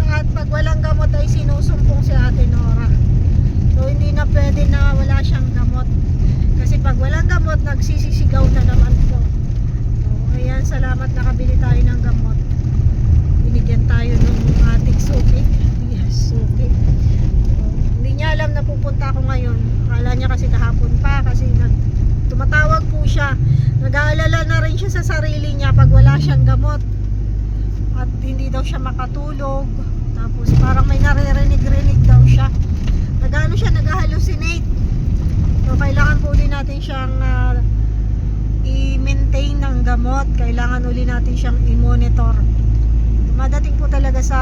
at pag walang gamot ay sinusumpong si Ate Nora. So hindi na pwede na wala siyang gamot. Kasi pag walang gamot, nagsisisigaw na naman po. So, ayan, salamat nakabili tayo ng gamot. Binigyan tayo ng ating suki. Yes, suki. So, hindi niya alam na pupunta ako ngayon. Akala niya kasi kahapon pa kasi nag, tumatawag po siya. Nag-aalala na rin siya sa sarili niya pag wala siyang gamot. At hindi daw siya makatulog. Tapos parang may naririnig-rinig daw siya. Nagano siya, nag-hallucinate. So kailangan po uli natin siyang ah, i-maintain ng gamot. Kailangan uli natin siyang i-monitor. Madating po talaga sa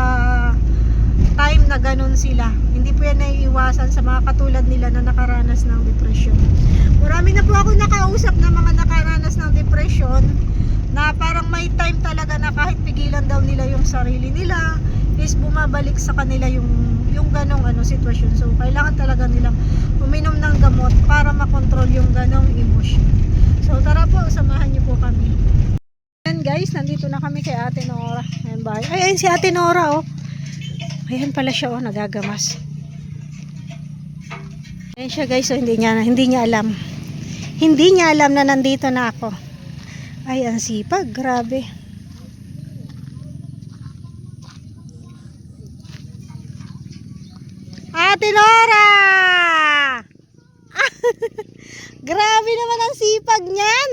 time na ganun sila. Hindi po yan naiiwasan sa mga katulad nila na nakaranas ng depression. Marami na po ako nakausap na mga nakaranas ng depression na parang may time talaga na kahit pigilan daw nila yung sarili nila is bumabalik sa kanila yung yung ganong ano sitwasyon. So kailangan talaga nilang uminom ng gamot para makontrol yung ganong emosyon. So tara po, samahan niyo po kami. Ayan guys, nandito na kami kay Ate Nora. Ayan ba? Ay, ayun si Ate Nora oh. Ayan pala siya oh, nagagamas. Ayan siya guys, oh, hindi niya hindi niya alam. Hindi niya alam na nandito na ako. Ay, ang sipag, grabe. Ate Nora! grabe naman ang sipag niyan.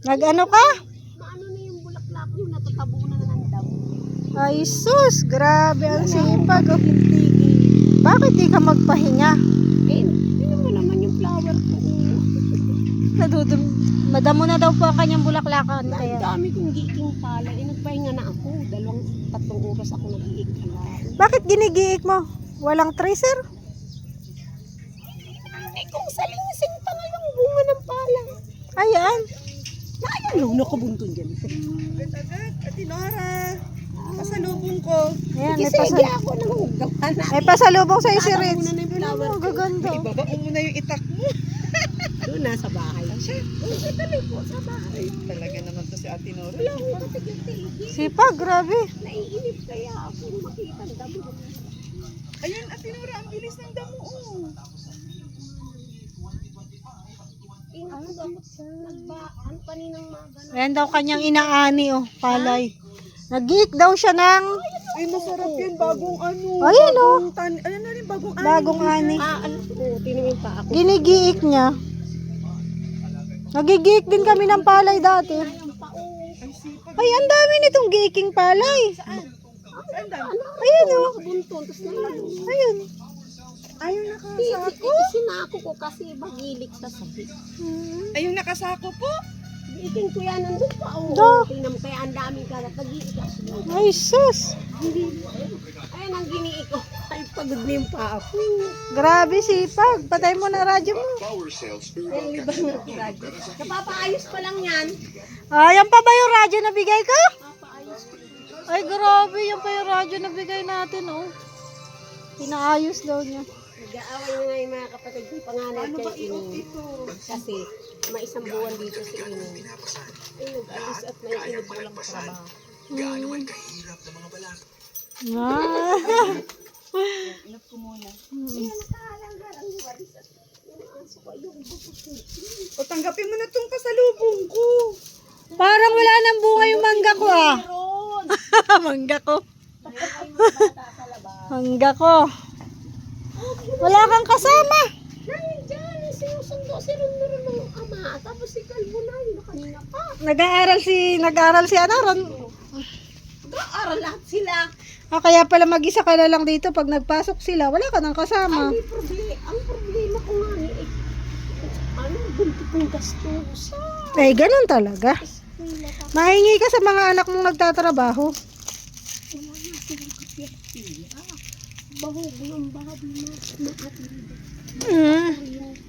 Nag-ano ka? Maano na yung bulaklak yung natatabunan ng damo. Ay sus, grabe ang sipag. Oh. Bakit di ka magpahinga? Eh, yun mo naman yung flower ko. Nadudum madamo na daw po ang kanyang bulaklakan. Ang Kaya. dami kong giiking pala. Eh, nagpahinga na ako. Dalawang, tatlong oras ako nag-iik pala. Bakit ginigiik mo? Walang tracer? Eh, kung salingsing pa nga yung bunga ng pala. Ayan. Na, ayan, no, nakabuntun dyan. Agad, Ate Nora. Pasalubong ko. Ayan, may, Kasi pasal hindi ako nangugawa na. may pasalubong sa si Ritz. Tatabunan na yung flower ko. gaganda. Ibaba mo muna yung itak mo. Doon na sa bahay. Oo, tuloy po sa bahay. Ay, talaga naman to si Ate Nora. Wala akong katigil-tigil. Sipag, grabe. Naiinip kaya ako makita ang damo. Ayun, Ate Nora, ang bilis ng damo. Oh. Ingat ako sa nagba, ano kaninang maga na. Ayan daw kanyang inaani oh, palay. Nagiik daw siya ng Ay, masarap yan. Bagong ano. Ayun, oh. bagong Tan ano na rin, bagong ani. bagong ani. Ah, ano po, tinimin pa ako. Ginigiik niya. Nagigiik din kami ng palay dati. Ay, sipag. Ay, ang dami nitong giiking palay. Saan damo? Ayun oh. Buntun, tapos naman. Ayun. Ayun, nakasako. Sinako ko kasi magilik sa sakit. Hmm. Ayun, nakasako po. Iking ko yan, nandun pa. Oo, Do. tingnan mo, kaya ang daming kalat. Nag-iik ako. Ay, sus. Ayun ang giniik ko. Ay, pagod na yung paa ko. Grabe sipag. Patay mo na radyo mo. Yan, libang na radyo. Napapaayos pa lang yan. Ayan pa ba yung radyo na bigay ko? Napapaayos pa. Ay, grabe. Yan pa yung radyo na bigay natin, oh. Pinaayos daw niya. Nag-aaway na nga yung mga kapatid ko panganay Ano ba kay ito? Kasi may isang buwan dito si Ining. Ay, nag-alis at naiinip ko lang sa trabaho. Ah. Inap ko muna. Kaya nakahalanggar ang waris at yung aso ko, bukos ko. O, tanggapin mo na tong pasalubong ko. Parang wala nang bunga yung mangga ko, ah. Mangga ko. Mga. Mangga ko. Wala kang kasama. Sinusundo si Ron Ron ng ama. Tapos si Calvo na, yun kanina pa. Nag-aaral si, nag-aaral si ano, Ron. Nag-aaral lahat sila. Ah, kaya pala mag-isa ka na lang dito pag nagpasok sila. Wala ka nang kasama. Ay, may problema. Ang problema ko nga ni eh, ano, bunti kong gastusa. Eh, ganun talaga. Mahingi ka sa mga anak mong nagtatrabaho. Wala na silang kapiyak-piyak. Bahog ng bahabi na nakatili. Mm.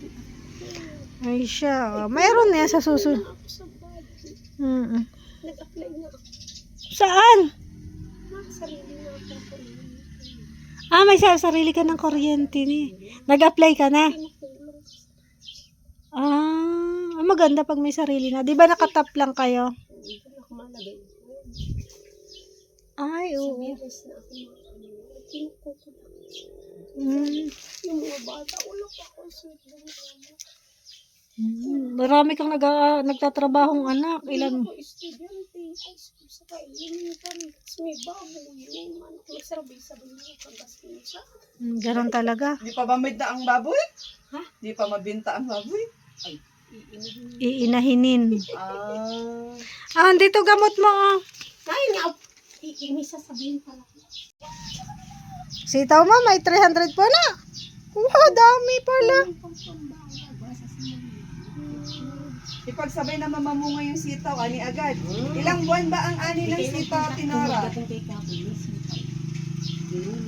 Ay siya. oh. Mayroon na yan sa susunod. Sa budget. Mm Nag-apply na ako. Saan? Sarili na ako. Ah, may sa sarili ka ng kuryente ni. Nag-apply ka na. Ah, maganda pag may sarili na. Di ba nakatap lang kayo? Ay, oo. Mm. Yung mga bata, wala ako sweet ng amo. Mm. Marami kang nag nagtatrabahong anak. Ilan? Ako estudyante, sa. Tapos may baboy, may manok. Nagsarabay-sabay na pagkas ko siya. Mm, Ganon talaga. Di pa ba mabinta ang baboy? Ha? Di pa mabinta ang baboy? Ay, iinahin. Iinahinin. Ah. Ah, dito gamot mo. Oh. Kaya nga, i- may sasabihin pala. Sitaw mo, may 300 po na. Wow, dami pala. Ang Ipagsabay na mamamunga yung sitaw, ani agad. Ilang buwan ba ang ani ng sitaw, Tinora?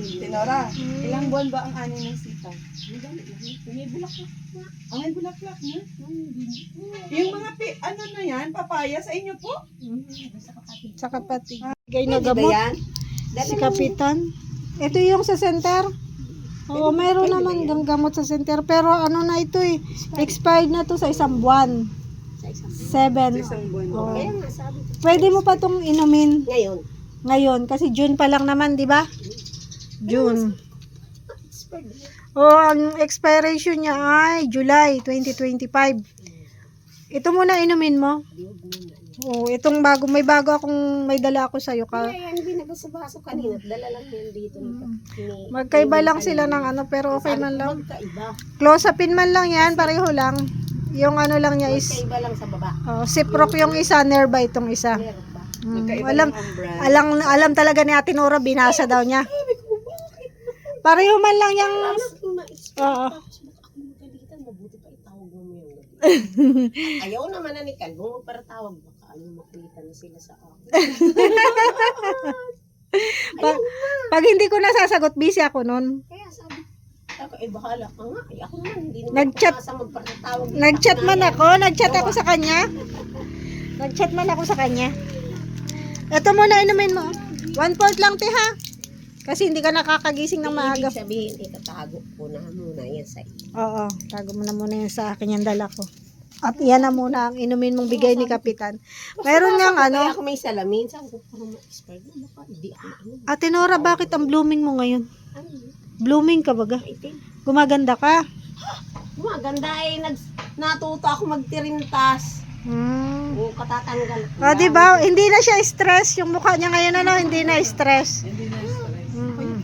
Tinora, ilang buwan ba ang ani ng sitaw? May bulaklak na. Ang may bulaklak na. Yung mga pi, ano na yan, papaya sa inyo po? Sa kapatid. Bigay na gamot. Si Kapitan. Ito yung sa center. Oo, meron naman gamot sa center. Pero ano na ito eh. Expired na to sa isang buwan. Sa Seven. Isang buwan. Oo. Kaya nga sabi ko. Pwede mo pa tong inumin Ngayon, ngayon. Kasi June pa lang naman, di ba? June. expired na. Oh, ang expiration niya ay July 2025. Ito muna inumin mo. Oh, itong bago, may bago akong may dala ako sa'yo. Ka, Kaya yan, binagay sa baso kanina. Dala lang yan dito. Ni, magkaiba lang sila ng ano, pero okay man lang. Magkaiba. Close upin man lang yan, pareho lang. Yung ano lang niya is, Magkaiba lang sa baba. oh, Ciproc yung isa, nearby itong isa. Ba? Mm, alam, alam, alam talaga ni Ate Nora, binasa daw niya. Pareho man lang yung. Oo. Ayaw naman na ni Kalbo. Para tawag. Baka ano makita na sila sa akin. pag, pag hindi ko nasasagot, busy ako nun. Kaya sabi ako, eh bahala ka nga. Eh, ako naman, hindi naman Nag-chat- ako sa magpatawag. Nag-chat man ako, nag-chat ako sa kanya. Nag-chat man ako sa kanya. Ito muna inumin mo. One fourth lang, te ha? Kasi hindi ka nakakagising ng maaga. Ibig sabihin, itatago ko na muna yan sa iyo. Oo, tago mo na muna yan sa akin yung dala ko. At iyan na muna ang inumin mong bigay ni Kapitan. Meron Kaya ano, ako may salamin. Sabi ko, parang ma-expired na. Baka hindi ako ano. Ate Nora, bakit ang blooming mo ngayon? Ano yun? Blooming ka baga? Itim. Gumaganda ka? Gumaganda eh. Nag, natuto ako magtirintas. Hmm. O katatanggal. ko Ah, lang. di ba? Hindi na siya stress. Yung mukha niya ngayon ano, hindi na stress. Hindi na stress. Mm.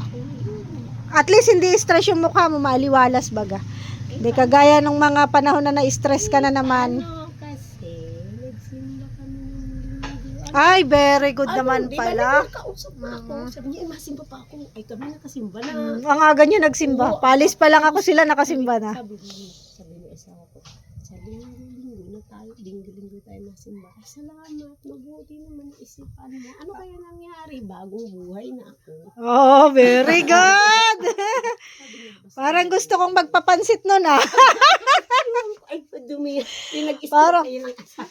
At least hindi stress yung mukha mo, maaliwalas baga. Hindi kagaya nung mga panahon na na-stress ka na naman. Ano Ay, very good naman di ba pala. nagkausap na ako. Sabi niya, eh, masimba pa ako. Ay, kami nakasimba na. Mm, ang aga niya nagsimba. Palis pa lang ako sila nakasimba na. Sabi niya, sabi niya asawa ko, sa linggo-linggo na tayo, linggo-linggo tayo masimba. Ay, salamat, mabuti naman isipan mo. Ano kaya nangyari? Bagong buhay na ako. Oh, very good. Parang gusto kong magpapansit nun ah. Ay, padumi. Pinag-isip Parang-.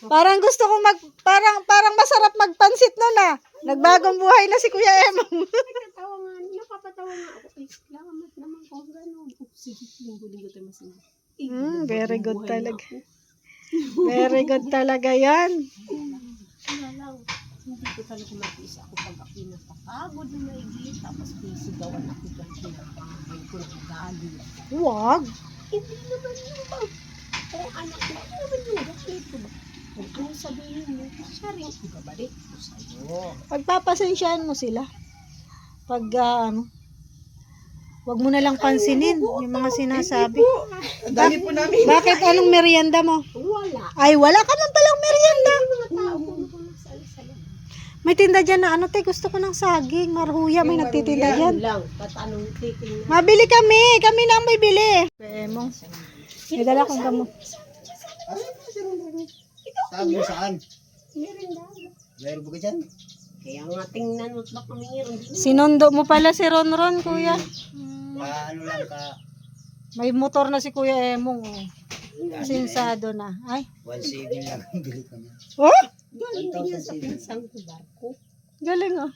Parang gusto kong mag parang parang masarap magpansit nun ah. Nagbagong buhay na si Kuya Emong. Nakatawa nga, napapatawa nga ako. Ay, salamat naman kung gano'n. Sige, linggo-linggo tayo masimba. Mm, very good talaga. ako. Very good talaga yan. Hindi ko talaga mag-isa ako pag ako napapagod na maigit. Tapos pisigawan ako dyan. Kinakain ko ng galing. Wag. Hindi naman yun ba? Kung anak ko, hindi naman yung galit ko ba? Kung ano sabihin mo, siya rin ibabalik ko sa'yo. Pagpapasensyaan mo sila. Pag ah, ano, wag mo na lang pansinin yung mga sinasabi. Ang dami po namin. Bakit anong merienda mo? Wala. Ay, wala ka man palang merienda. May tinda dyan na ano, te, gusto ko ng saging, marhuya, may nagtitinda dyan. Mabili kami, kami na ang may bili. Emong, may dala kong gamot. Sabi mo saan? Meron na. Meron ba ka dyan? Kaya nga tingnan mo baka mayroon. Sinundo mo pala si Ronron, kuya. Pa, ano lang ka, May motor na si Kuya Emong. Oh. Sinsado na. Ay. 1.7 lang ang bili ko niya. Oh, Galing din yan sa pinsang ko barko. galing oh.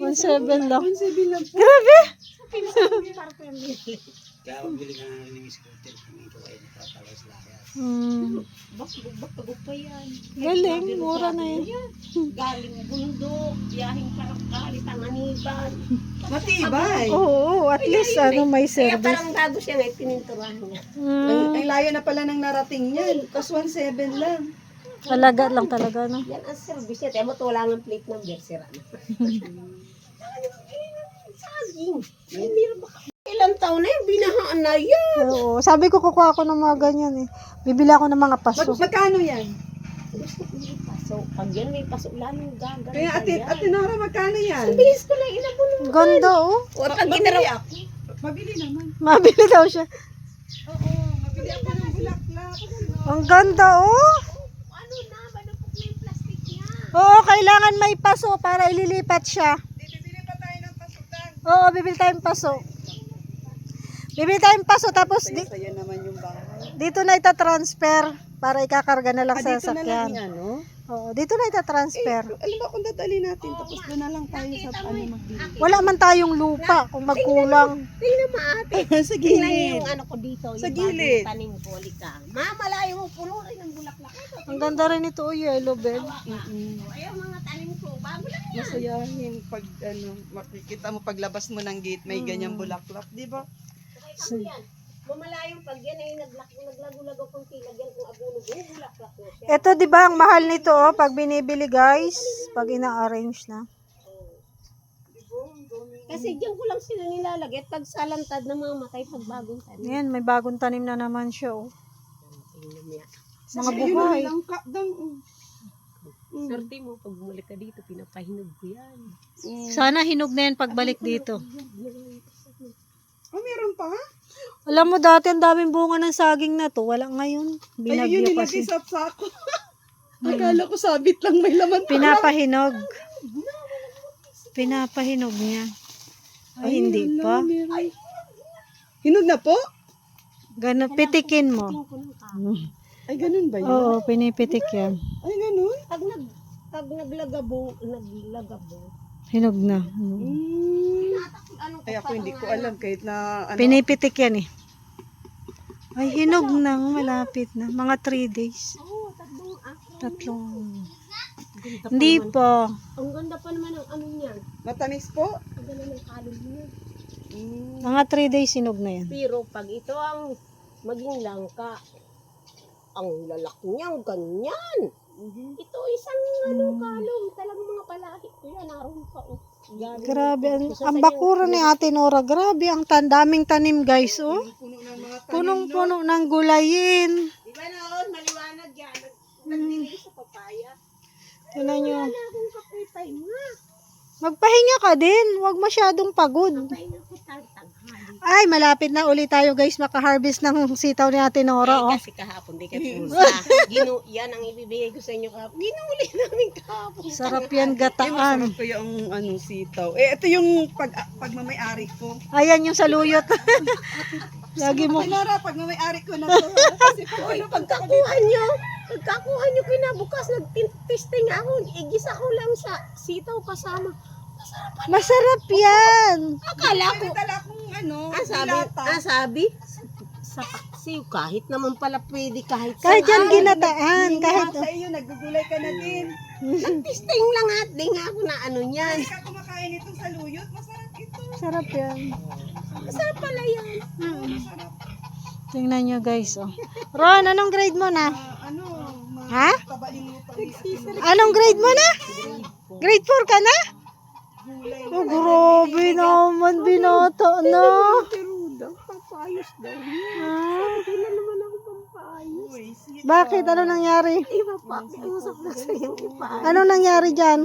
1.7 lang. Sabi lang po. Grabe. Sa pinsang ko barko yung bili. Kaya magbili ka na ng scooter kung ito ay nakapalas lahat. Hmm. Bak, bak, bak pa yan. Galing, mura na yan. Galing bundok, biyahing parang tanganiban. Matibay. Oo, at least ano may Kaya service. parang bago siya ngayon, pininturahan niya. Ang, Hmm. ang layo na pala ng narating niyan. Tapos 1.7 lang. Alaga lang talaga, no? Yan ang service niya. Kaya mo wala ng plate number, sira na. Saging. Hindi na baka. Ilang taon na yun, binahaan na yan. Oo, sabi ko kukuha ako ng mga ganyan eh. Bibili ako ng mga paso. Mag, magkano yan? Gusto ko may paso. Pag yan may paso, lalong gagawin. Kaya ate, ate Nora, magkano yan? Bilis ko lang inabon. Ganda oh. O, pag inaraw ako. Mabili naman. Mabili daw siya. Oo, mabili ako ng bulaklak. Ang ganda oh. Ano na, balupok na yung plastic niya. Oo, kailangan may paso para ililipat siya. Bibili pa tayo ng pasukan. Oo, bibili tayong paso. Bibili tayong paso tapos di, Saya naman yung bahay. dito na ita-transfer para ikakarga na lang Ah, sa dito na lang sasakyan. yan, no? Oo, dito na ita-transfer. Alam mo kung dadali natin, tapos doon na lang tayo sa ano magbili. Wala man tayong lupa kung magkulang. Tingnan mo ate. sa Tingnan niyo gilid. yung ano ko dito. Sa yung gilid. bagong tanim ko. Halika. Mamalayo mo, puno rin ng bulaklak. Ito, Ang ganda rin ito, oh, yellow bed. Mm-mm. ayaw mga tanim ko. Bago lang yan. Masayahin pag ano, makikita mo paglabas mo ng gate, may ganyang bulaklak, di ba? Yan? Mamalayong pag yan ay naglag- naglago-lago kung tilagyan kung abuno. Yung bulaklak mo siya. Ito, di ba, ang mahal nito, oh, pag binibili, guys, pag ina-arrange na. Kasi diyan ko lang sila nilalagay. Pag salantad na mga matay pag bagong tanim. Ayan, may bagong tanim na naman siya, oh. Yan. Mga buhay. Lang kakdang. Swerte mo, pag bumalik ka dito, pinapahinog ko yan. Sana hinog na yan pagbalik dito. Oh, meron pa? Alam mo, dati ang daming bunga ng saging na to. Wala ngayon. Ay, yun Binagyo nilagay kasi. sa sako. Akala ko sabit lang may laman. Pinapahinog. Pinapahinog niya. Ay, hindi pa. Ay, hinog na po? Gano, pitikin mo. Ay, ganun ba yun? Oo, pinipitik yan. Ay, ganun? Pag nag pag naglagabo, naglagabo. Hinog na. Ay, ako hindi ko alam kahit na ano. Pinipitik yan eh. Ay, hinog na. Malapit na. Mga 3 days. Tatlong Hindi pa. Ang ganda pa naman ng ano niyan. Matamis po? Ang ganda ng kalog niya. Mm. Mga 3 days hinog na yan. Pero pag ito ang maging langka, ang lalaki niyang ganyan. Ito isang ano kalong, talagang mga palahi ko yan, naroon pa. Oh. Galing Grabe. Ang, ang bakura ni Ate Nora. Grabe. Ang tan- daming tanim guys. Oh. Puno ng mga tanim. Punong-puno ng gulayin. Di ba noon, maliwanag yan. Nagdilig sa papaya. Tignan nyo. Wala akong kapitay nga. Magpahinga ka din. Huwag masyadong pagod. Pahinga ko. Ay, malapit na ulit tayo guys makaharvest ng sitaw ni Ate Nora. Oh. Kasi kahapon, di kayo pumunta. Ginu, yan ang ibibigay ko sa inyo kahapon. Ginuli namin kahapon. Sarap yan gataan. Sarap ko yung ano, sitaw. Eh, ito yung pag, pagmamayari ko. Ayan yung saluyot. Lagi mo. Ay, Nora, pagmamayari ko na to. Kasi pag ano, pagkakuha nyo, pagkakuha nyo kinabukas, nagtisting ako, igisa ko lang sa sitaw kasama. Masarap yan. Akala ko, dala akong ano, ah sabi, dilata. ah sabi, sa paksiw, kahit naman pala pwede kahit sa Kahit yan ginataan. Kahit Sa iyo, nagugulay ka na din. Nagtisting lang at di nga ako na ano niyan. Hindi ka kumakain itong saluyot. Masarap ito. sarap yan. Masarap pala yan. Masarap. Tingnan nyo guys. Oh. Ron, anong grade mo na? Ah, ano, Ha? mo pa. Anong grade mo na? Grade 4 ka na? Oh, grabe naman, binata na. Pero daw, papayos daw. Ah, na naman ako pampayos. Bakit? Ano nangyari? Iba pa, usap na sa yung ipa. Ano nangyari dyan?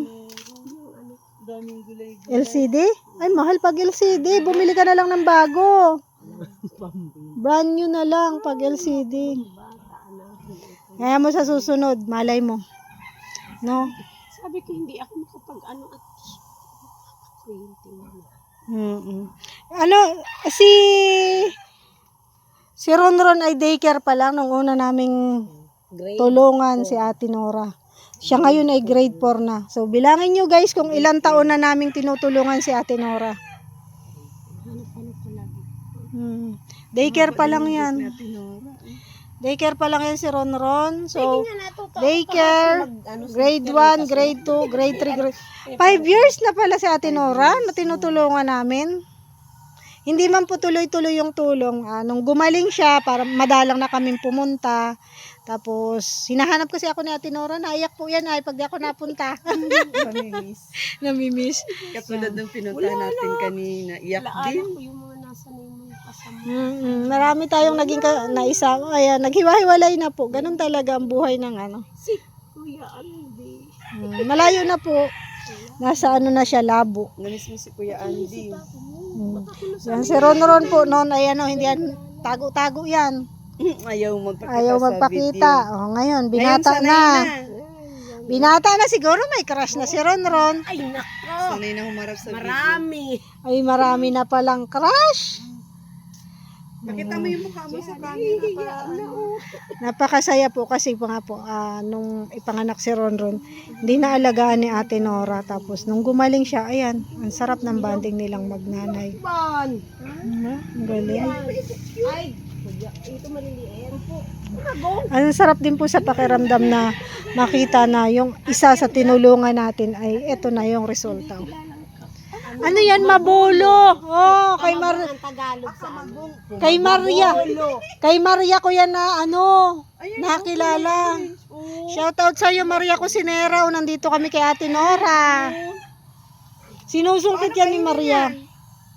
Daming gulay. LCD? Ay, mahal pag LCD. Bumili ka na lang ng bago. Brand new na lang pag LCD. Kaya mo sa susunod, malay mo. No? Sabi ko, hindi ako makapag ano at 20 na. mm Ano, si si Ronron ay daycare pa lang nung una naming Great. tulungan si Ate Nora. Siya ngayon ay grade 4 na. So bilangin nyo guys kung ilang taon na naming tinutulungan si Ate Nora. Hmm. Daycare pa lang yan. Daycare pa lang yan si Ronron. So, Hindi nga natuto. daycare, ano, grade 1, grade 2, grade 3, grade... 5 years na pala si Ate Nora na tinutulungan namin. Hindi man po tuloy-tuloy yung tulong. Ah, nung gumaling siya, para madalang na kaming pumunta. Tapos, hinahanap kasi ako ni Ate Nora. Naiyak po yan ay pag di ako napunta. Pamimiss. Namimiss. Katulad ng pinunta natin kanina. Iyak din. ko yung mga nasa na yung mga kasama. Mm-mm. Marami tayong naging ka- naisa. Ayan, naghiwa-hiwalay na po. Ganun talaga ang buhay ng ano. Si Kuya Andy. Mm, malayo na po. Nasa ano na siya, labo. Namiss mo si Kuya Andy. Mm. Yan, si Ron Ron po noon, ayan o, hindi yan, tago-tago yan. Ayaw magpakita Ayaw sa magpakita. video. O, ngayon, Ngayon, binata sanay na. na. Binata na siguro, may crush na si Ron Ron. Ay, nako. Sanay na humarap sa video. Marami. Ay, marami na palang crush. Pakita mo yung mukha mo sa camera ano. Napakasaya po kasi po nga po, ah, nung ipanganak si Ron Ron, hindi na alagaan ni Ate Nora. Tapos, nung gumaling siya, ayan, ang sarap ng banding nilang magnanay. Ban. Hmm, Ang galing. Ay, ito maliliit. Ang sarap din po sa pakiramdam na makita na yung isa sa tinulungan natin ay eto na yung resulta. Ano yan, mabolo? Oh, kay Mar Ang Tagalog sa amin. kay Maria. Kay Maria ko yan na ano, nakilala. Shout out sa iyo Maria Cusinera. O, nandito kami kay Ate Nora. Sinusungkit yan ni Maria.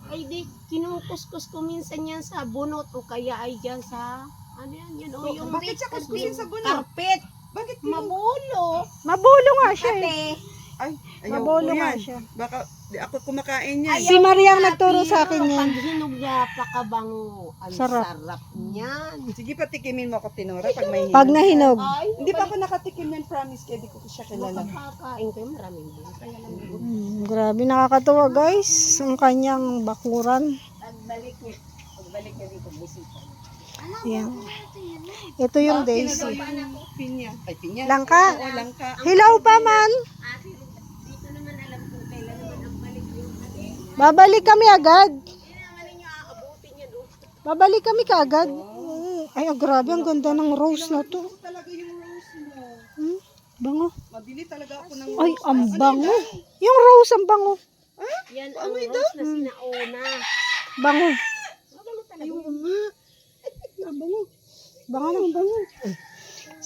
Ay, di, kinukuskus ko minsan yan sa bunot o kaya ay dyan sa, ano yan, yan, o yung Bakit siya kuskusin sa bunot? carpet. Bakit Mabulo. Mabolo nga siya eh. Ate, Ay, ayaw Mabolo ko nga yan. siya. Baka di ako kumakain yan. Si Maria ang nagturo sa akin yan. Pag hinog niya, pakabango. Ang Sarap. sarap, niyan. Sige, patikimin mo ako, Tinora, pag may Pag hinog. nahinog. Ay, Hindi pa ako nakatikim yan, promise, kaya di ko siya kilala. makakain kayo maraming din. Kaya lang. Hmm, grabe nakakatuwa guys. Ang kanyang bakuran. Pagbalik niya, pagbalik niya dito, bisita. Yan. Ito yung daisy. Pinya. Ay, pinya. Langka. Oo, langka. Hilaw pa man. Ate, dito naman alam ko kailan naman ang balik yung ate. Babalik kami agad. Babalik kami kaagad. Ay, oh, grabe. Ang ganda ng rose na to. Talaga yung rose mo. Hmm? Bango. Mabili talaga ako ng Ay, rose. ang bango. Yung rose, ang bango. Yan ang rose na sinauna. Bango. Mabango talaga. Ang bango. Bango ng bango.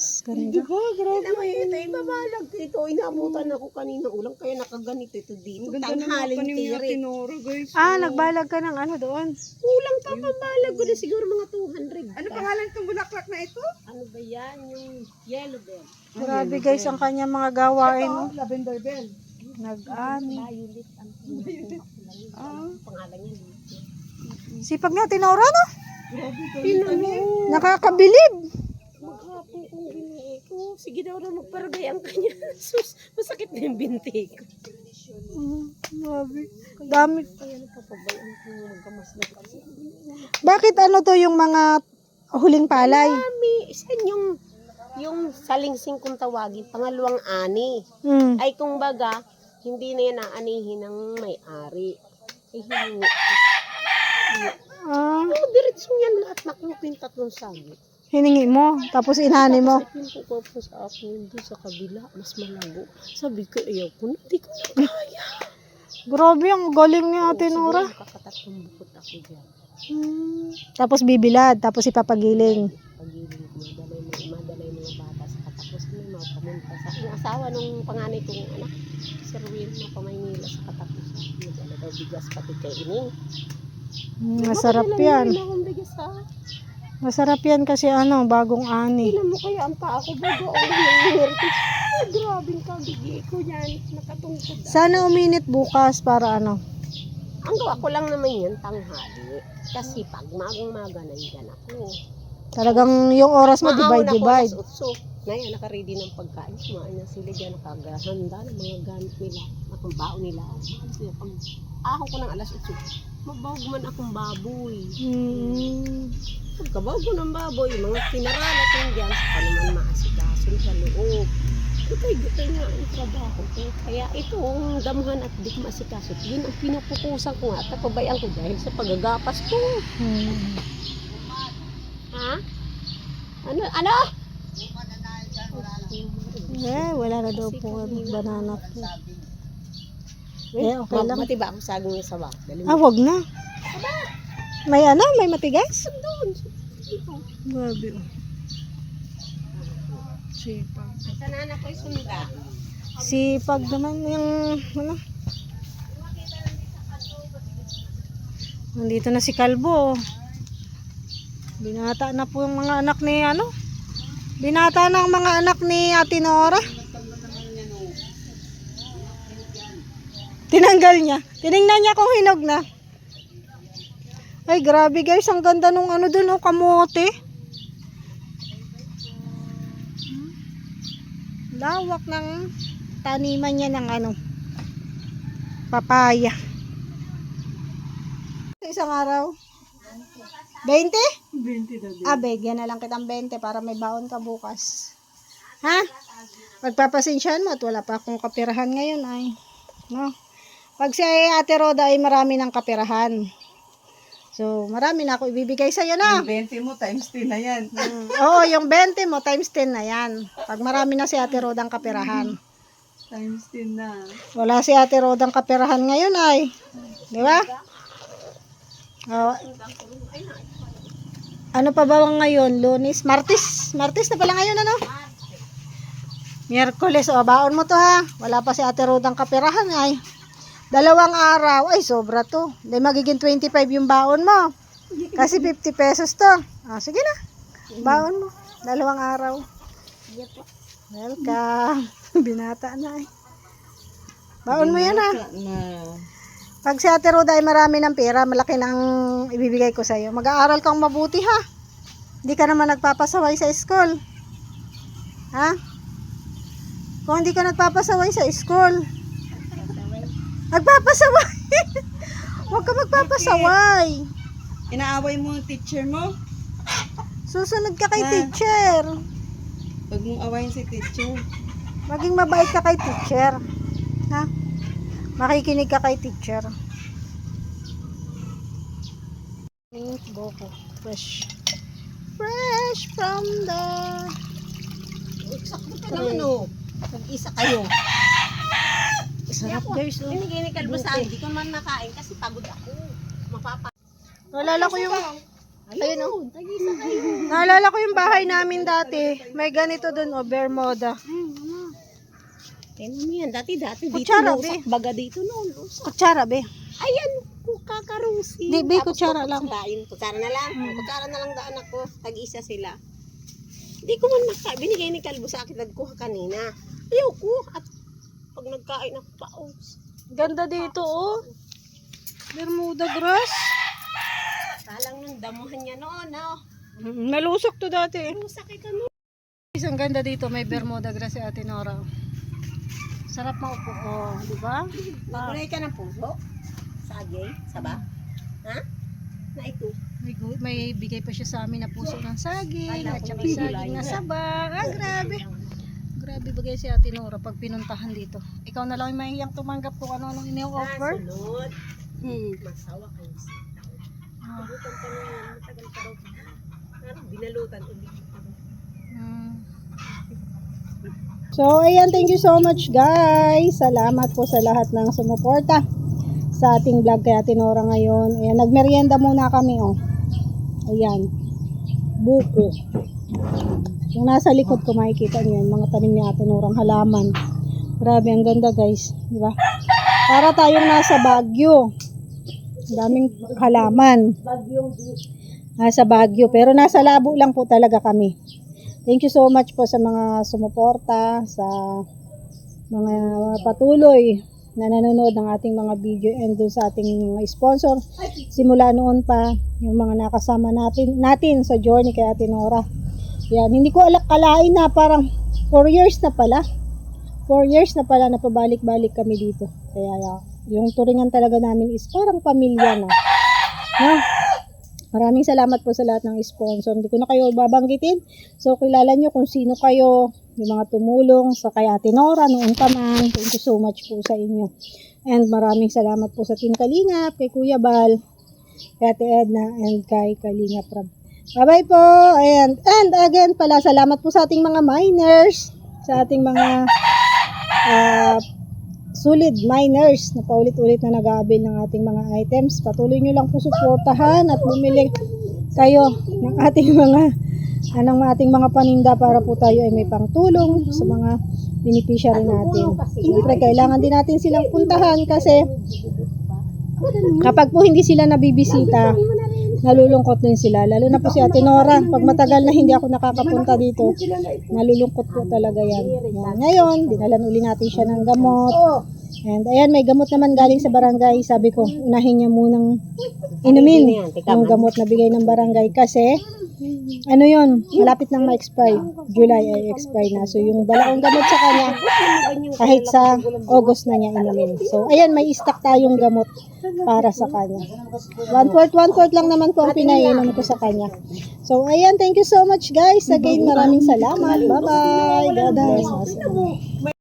Ganda. Grabe. Alam mo yun, ito ibabalag dito. Inabutan ako kanina ulang kaya nakaganito ito dito. Ang ganda ng mga Tanghaling niya, tiri. Ah, nagbalag ka ng ano doon. Kulang pa pambalag ko na siguro mga 200. Ano pangalan itong bulaklak na ito? Ano ba yan? Yung yellow bell. Grabe guys, ang kanya mga gawain. No? lavender bell. Nag-ani. Violet. Ang Ah, pangalan niya. Sipag nga, tinora no? Nakakabilib. Maghapon kong ginii ko. Sige daw na magparagay ang kanya. Sus, masakit na yung binti ko. Mm, Grabe. Dami. Kaya nagpapabayaan ko magkamas na kasi. Bakit ano to yung mga huling palay? Mami, isan yung yung salingsing kung tawagin, pangalawang ani. Mm. Ay kung baga, hindi na yan aanihin ng may-ari. Ay, hiningi. Ah, Oh, diretso yan lahat na kung tatlong sabi. Hiningi mo, tapos inani mo. Sabi ko po sa akin, doon sa kabila, mas malago. Sabi ko, ayaw ko na, di ko na kaya. Grabe, ang galing ni Ate Nora. Bukod ako dyan. Mm. Tapos bibilad, tapos ipapagiling. Pag-ibig, madalay mga, madalay mga bata sa katapos na mga pamunta sa ang asawa nung panganay kong anak, si Ruin na pamaynila sa katapos. Madala daw bigas pati kay Ining. Mm, masarap yan. Hindi akong bigas ha. Masarap yan kasi ano, bagong ani. Ilan mo kaya ang paa ko bago ako nangyayari. Ay, grabe ka, bigay ko yan. Nakatungkod. Sana uminit bukas para ano. Ang gawa ko lang naman yan, tanghali. Kasi pag magang-maga nandyan ako. Talagang yung oras mo, divide, ako divide. 8. Ngayon, nakaready ng pagkain. Kumain na sila dyan, nakagahanda ng mga gamit nila. Akong baon nila. Pag ahon ko ng alas 8. Mabawag man akong baboy. Mm. Pagkabawag ko ng baboy, mga kinaralat yung dyan, sa naman maasikaso sa loob. Gutay-gutay nga ang trabaho ko. Kaya itong damuhan at di maasikaso, yun ang pinupukusan ko nga at napabayaan ko dahil sa paggagapas ko. Mm. Ano? Ano? Eh, wala na daw po ano, banana po. Eh, okay lang. Matiba ako saging sawa. Dali Ah, wag na. May ano? May matigas? doon. Grabe. oh. Sipag. Sa nana ko sunda. Sipag naman yung ano. Nandito na si Kalbo. Binata na po yung mga anak ni ano. Binata na ang mga anak ni Ate Nora. Tinanggal niya. Tiningnan niya kung hinog na. Ay, grabe guys. Ang ganda nung ano dun, oh, kamote. Lawak ng taniman niya ng ano, papaya. Isang araw. 20? 20 daw. Ah, bigyan na lang kitang 20 para may baon ka bukas. Ha? Magpapasensyahan mo at wala pa akong kapirahan ngayon ay. No? Pag si Ate Roda ay marami ng kapirahan. So, marami na ako ibibigay sa'yo na. Yung 20 mo times 10 na yan. Mm. Oo, yung 20 mo times 10 na yan. Pag marami na si Ate Roda ang kapirahan. Times 10 na. Wala si Ate Roda ang kapirahan ngayon ay. Di ba? Oh. Ano pa ba ngayon? Lunes? Martis? Martis na pala ngayon ano? Miyerkules. O, baon mo to ha. Wala pa si Ate Roda ang kapirahan ay. Dalawang araw. Ay, sobra to. Hindi magiging 25 yung baon mo. Kasi 50 pesos to. Ah, sige na. Baon mo. Dalawang araw. Welcome. Binata na eh. Baon mo yan ah. Pag si Ate Roda ay marami ng pera, malaki na ang ibibigay ko sa'yo. Mag-aaral kang mabuti ha. Hindi ka naman nagpapasaway sa school. Ha? Kung hindi ka nagpapasaway sa school. Nagpapasaway. Huwag ka magpapasaway. Inaaway mo yung teacher mo? Susunod ka kay Ha? teacher. Huwag mong awayin si teacher. Maging mabait ka kay teacher. Ha? Makikinig ka kay teacher. Mint boko. Fresh. Fresh from the... Sakto ka naman oh. Nag-isa kayo. Sarap guys. Oh. Sa akin. Hindi ko man makain kasi pagod ako. Mapapa. Naalala ko yung... Ayun oh. Naalala ko yung bahay namin dati. May ganito dun, oh, Bermuda. Tingnan mo yan. Dati-dati dito. Kutsara, be. Baga dito noon. Kutsara, be. Ayan. Kakarusi. Di, be, kutsara lang. Kutsara, kutsara na lang. Kutsara na lang daan ako. Tag-isa sila. Hindi ko man maka. Binigay ni Kalbo sa akin. Nagkuha kanina. Ayoko. At pag nagkain ako pa. Oh. Ganda dito, oh. Bermuda grass. Salang ng damuhan niya noon. No? Mm, Nalusok to dati. Ang sakit ano. Isang ganda dito, may Bermuda grass si Ate Nora. Sarap maupo. Oh, di ba? Magulay ka ng puso. Sagay. Saba. Ha? Na ito. May, may bigay pa siya sa amin na puso ng saging at saka saging na. saba. Ah, grabe. Grabe bagay si Ate Nora pag pinuntahan dito. Ikaw na lang yung mahihiyang tumanggap kung ano anong ini-offer. Sunod. Hmm. Magsawa kayo sa Ah, Bukan pa na yan. Matagal pa daw. Ano, binalutan ulit. hmm. So, ayan, thank you so much guys. Salamat po sa lahat ng sumuporta sa ating vlog kay Ate Nora ngayon. Ayan, nagmerienda muna kami, oh. Ayan. Buko. Yung nasa likod ko makikita niyo yung mga tanim ni Ate Norang halaman. Grabe, ang ganda guys. Di ba? Para tayong nasa Baguio. Daming halaman. Nasa Baguio. Pero nasa labo lang po talaga kami. Thank you so much po sa mga sumuporta, sa mga patuloy na nanonood ng ating mga video and doon sa ating mga sponsor. Simula noon pa, yung mga nakasama natin, natin sa journey kay Ate Nora. Yan, hindi ko alak kalain na parang 4 years na pala. 4 years na pala na pabalik-balik kami dito. Kaya ya- yung turingan talaga namin is parang pamilya na. No? Maraming salamat po sa lahat ng sponsor. Hindi ko na kayo babanggitin. So, kilala nyo kung sino kayo, yung mga tumulong sa kay Ate Nora noon pa man. Thank you so much po sa inyo. And maraming salamat po sa Team Kalingap, kay Kuya Bal, kay Ate Edna, and kay Kalingap Rab. Bye-bye po. And, and again pala, salamat po sa ating mga miners, sa ating mga ah, solid miners na paulit-ulit na nag-aabil ng ating mga items. Patuloy nyo lang po suportahan at bumili kayo ng ating mga anong ating mga paninda para po tayo ay may pangtulong sa mga beneficiary natin. Siyempre, kailangan din natin silang puntahan kasi kapag po hindi sila nabibisita, nalulungkot din sila. Lalo na po si Ate Nora, pag matagal na hindi ako nakakapunta dito, nalulungkot po talaga yan. yan. Ngayon, dinalan uli natin siya ng gamot. And ayan, may gamot naman galing sa barangay. Sabi ko, unahin niya munang inumin yung gamot na bigay ng barangay kasi ano yon malapit nang ma-expire. July ay expire na. So, yung balaong gamot sa kanya, kahit sa August na niya inumin. So, ayan, may stock tayong gamot para sa kanya. One fourth, one fourth lang naman po ang pinainom ko sa kanya. So, ayan, thank you so much guys. Again, maraming salamat. Bye-bye. God bless.